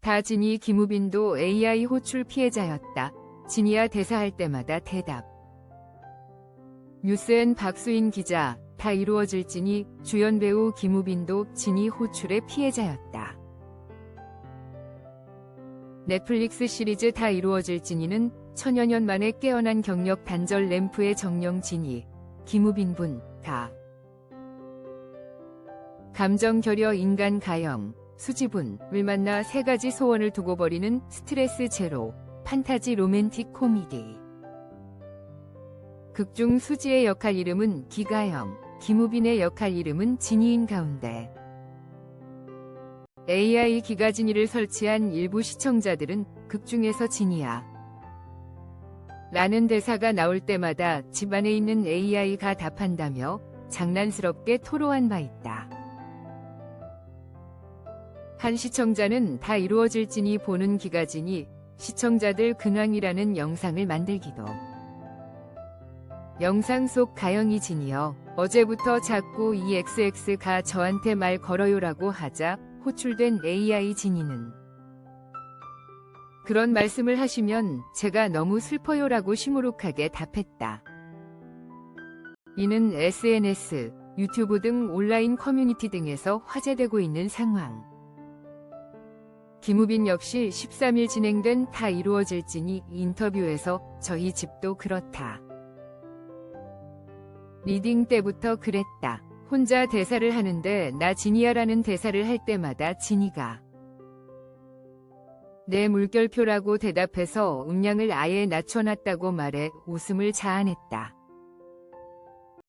다 진이 김우빈도 AI 호출 피해자였다. 진이야 대사할 때마다 대답. 뉴스엔 박수인 기자, 다 이루어질지니 주연 배우 김우빈도 진이 호출의 피해자였다. 넷플릭스 시리즈 다 이루어질지니는 천여 년 만에 깨어난 경력 단절 램프의 정령 진이, 김우빈 분, 다. 감정 결여 인간 가영, 수지분을 만나 세 가지 소원을 두고 버리는 스트레스 제로, 판타지 로맨틱 코미디. 극중 수지의 역할 이름은 기가영, 김우빈의 역할 이름은 진이인 가운데. AI 기가진이를 설치한 일부 시청자들은 극중에서 진이야. 라는 대사가 나올 때마다 집안에 있는 AI가 답한다며 장난스럽게 토로한 바 있다. 한 시청자는 다 이루어질지니 보는 기가진이 시청자들 근황이라는 영상을 만들기도. 영상 속 가영이 진이여 어제부터 자꾸 이 XX가 저한테 말 걸어요라고 하자 호출된 AI 진이는 그런 말씀을 하시면 제가 너무 슬퍼요라고 시무룩하게 답했다. 이는 SNS, 유튜브 등 온라인 커뮤니티 등에서 화제되고 있는 상황. 김우빈 역시 13일 진행된 다 이루어질지니 인터뷰에서 저희 집도 그렇다. 리딩 때부터 그랬다. 혼자 대사를 하는데 나 진이야라는 대사를 할 때마다 진이가 내 물결표라고 대답해서 음량을 아예 낮춰놨다고 말해 웃음을 자아냈다.